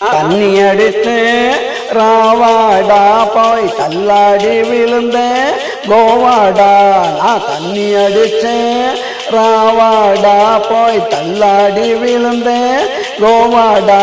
தண்ணி அடித்து ராவாடா போய் தள்ளாடி விழுந்த கோவாடா. நான் தண்ணி அடிச்சேன் ராவாடா போய் தள்ளாடி விழுந்தேன். கோவாடா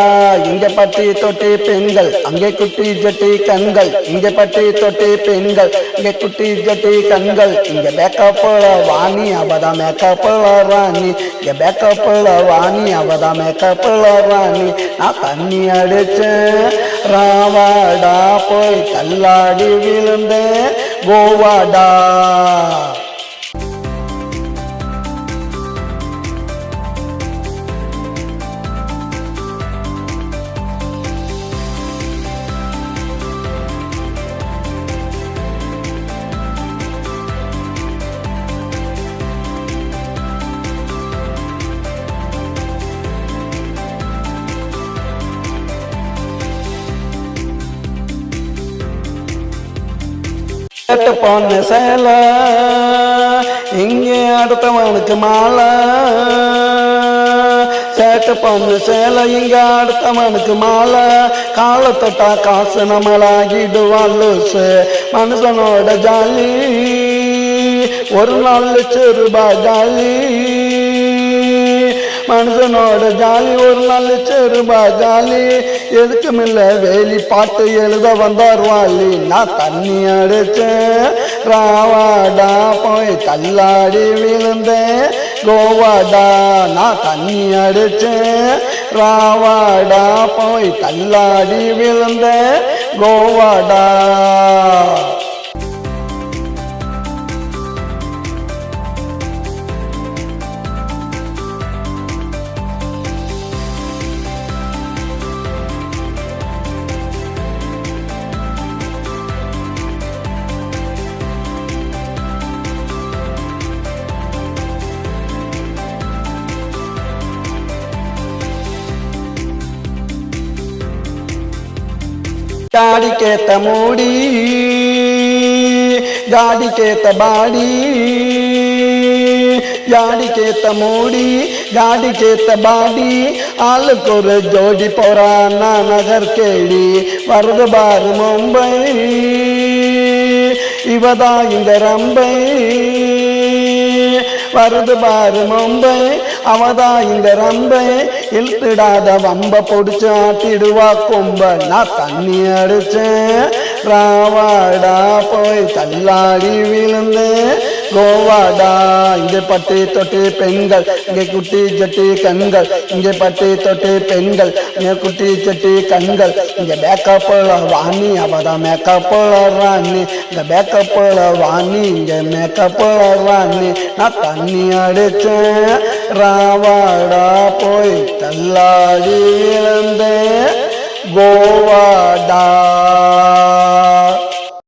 இங்க பட்டி தொட்டி பெண்கள் அங்கே குட்டி ஜட்டி கண்கள் இங்க பட்டி தொட்டி பெண்கள் இங்கே குட்டி ஜட்டி கண்கள் இங்க பேக்கப்புல வாணி அவதான் மேக்கப்புல ராணி இங்க பேக்கப்புல வாணி அவதான் மேக்கப்புல ராணி நான் தண்ணி அடிச்சேன். ராவாடா போய் தள்ளாடி விழுந்தேன். கோவாடா. கேட்டு போன சேல. இங்கே அடுத்தவனுக்கு மாலை. சேட்டு பொண்ணு சேலை இங்க அடுத்தவனுக்கு மாலை. காலை தொட்டா காசு நம்மளாகிடுவான் லூசு. மனுஷனோட ஜாலி. ஒரு நாள் லட்சம் ரூபாய் ஜாலி. மனுஷனோட ஜாலி ஒரு நாள் செருபா ஜாலி. எதுக்குமில்ல வேலி பாட்டு எழுத வந்தார் வாலி. நான் தண்ணி அடிச்சேன் ராவாடா போய் தள்ளாடி விழுந்தேன். கோவாடா நான் தண்ணி அடிச்சேன் ராவாடா போய் தள்ளாடி விழுந்தேன். கோவாடா. தாடி கேத்த மூடி தாடி கேத்த பாடி யாடி கேத்த மூடி காடி கேத்த பாடி ஆளுக்கு ஒரு ஜோடி போறான் நகர் கேடி வருது பாரு மும்பை இவதான் இந்த ரம்பை வருது பாரு மொம்பை. அவதா இந்த ரம்பை. இழுத்துடாத வம்ப பொடிச்சு ஆட்டிடுவா கொம்ப. நான் தண்ணி அடிச்சேன். ராவாடா போய் தள்ளாடி விழுந்தேன். கோவாடா. இங்கே பட்டி தொட்டி பெண்கள் இங்கே குட்டி ஜட்டி கண்கள் இங்கே பட்டி தொட்டி பெண்கள் இங்கே குட்டி ஜட்டி கண்கள். இங்கே பேக்கப்புல வாணி அவதான் மேக்கப் ராணி. இங்கே பேக்கப்புல வாணி இங்கே மேக்கப் ராணி. நான் தண்ணி அடிச்சேன் ராவாடா போய் தள்ளாடி இழந்தேன் கோவாடா.